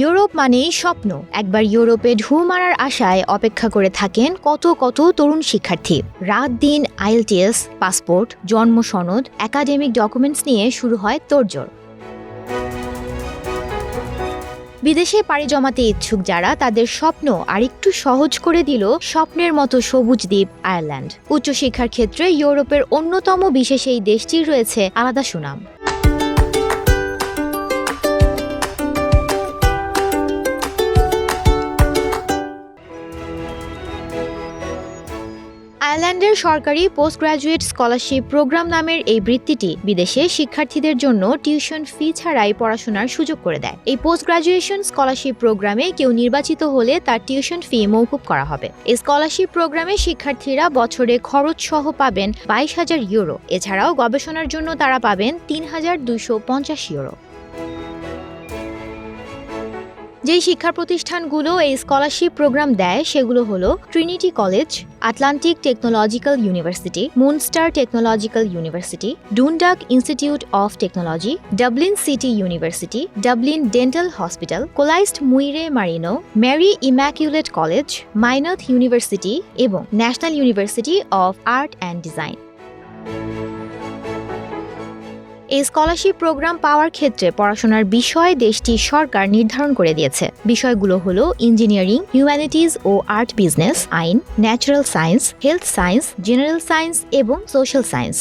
Europe মানেই স্বপ্ন। একবার ইউরোপে ঢু মারার আশায় অপেক্ষা করে থাকেন কত কত তরুণ শিক্ষার্থী। রাত দিন আইএলটিএস, পাসপোর্ট, জন্ম সনদ, একাডেমিক ডকুমেন্টস নিয়ে শুরু হয় তোড়জোড়। বিদেশে পাড়ি জমাতে ইচ্ছুক যারা, তাদের স্বপ্ন আরেকটু সহজ করে দিল স্বপ্নের মতো সবুজ দ্বীপ আয়ারল্যান্ড। উচ্চশিক্ষার ক্ষেত্রে ইউরোপের অন্যতম বিশেষ এই দেশটির রয়েছে আলাদা সুনাম। আয়ারল্যান্ডের সরকারি পোস্ট গ্রাজুয়েট স্কলারশিপ প্রোগ্রাম নামের এই বৃত্তিটি বিদেশে শিক্ষার্থীদের জন্য টিউশন ফি ছাড়াই পড়াশোনার সুযোগ করে দেয়। এই পোস্ট গ্রাজুয়েশন স্কলারশিপ প্রোগ্রামে কেউ নির্বাচিত হলে তার টিউশন ফি মৌকুব করা হবে। এই স্কলারশিপ প্রোগ্রামে শিক্ষার্থীরা বছরে খরচ সহ পাবেন বাইশ হাজার ইউরো। এছাড়াও গবেষণার জন্য তারা পাবেন তিন হাজার দুইশো পঞ্চাশ ইউরো। যেই শিক্ষা প্রতিষ্ঠানগুলো এই স্কলারশিপ প্রোগ্রাম দেয়, সেগুলো হলো Trinity College Atlantic Technological University Munster Technological University Dundalk Institute of Technology Dublin City University Dublin Dental Hospital Colaiste Mhuire Marino Mary Immaculate College Maynooth University এবং National University of Art and Design এই scholarship program পাওয়ার ক্ষেত্রে পড়াশোনার বিষয় দেশটির সরকার নির্ধারণ করে দিয়েছে। বিষয়গুলো হলো ইঞ্জিনিয়ারিং হিউম্যানিটিজ ও আর্ট বিজনেস আইন natural science health science general science এবং সোশ্যাল সায়েন্স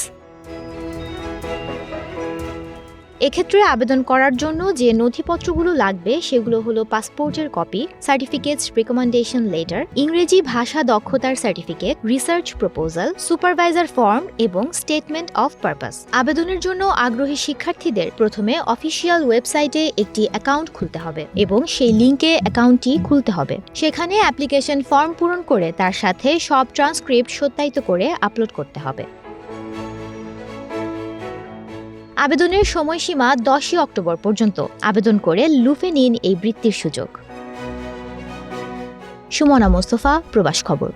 এক্ষেত্রে আবেদন করার জন্য যে নথিপত্রগুলো লাগবে সেগুলো হলো পাসপোর্টের কপি সার্টিফিকেটস রিকমেন্ডেশন লেটার ইংরেজি ভাষা দক্ষতার certificate research proposal supervisor form এবং স্টেটমেন্ট অফ পারপাস আবেদনের জন্য আগ্রহী শিক্ষার্থীদের প্রথমে অফিসিয়াল ওয়েবসাইটে একটি অ্যাকাউন্ট খুলতে হবে এবং সেই লিঙ্কে অ্যাকাউন্টটি খুলতে হবে। সেখানে অ্যাপ্লিকেশন ফর্ম পূরণ করে তার সাথে সব ট্রান্সক্রিপ্ট সত্যায়িত করে আপলোড করতে হবে। আবেদনের সময়সীমা দশই অক্টোবর পর্যন্ত। আবেদন করে লুফে নিন এই বৃত্তির সুযোগ। সুমনা মোস্তফা, প্রবাস খবর।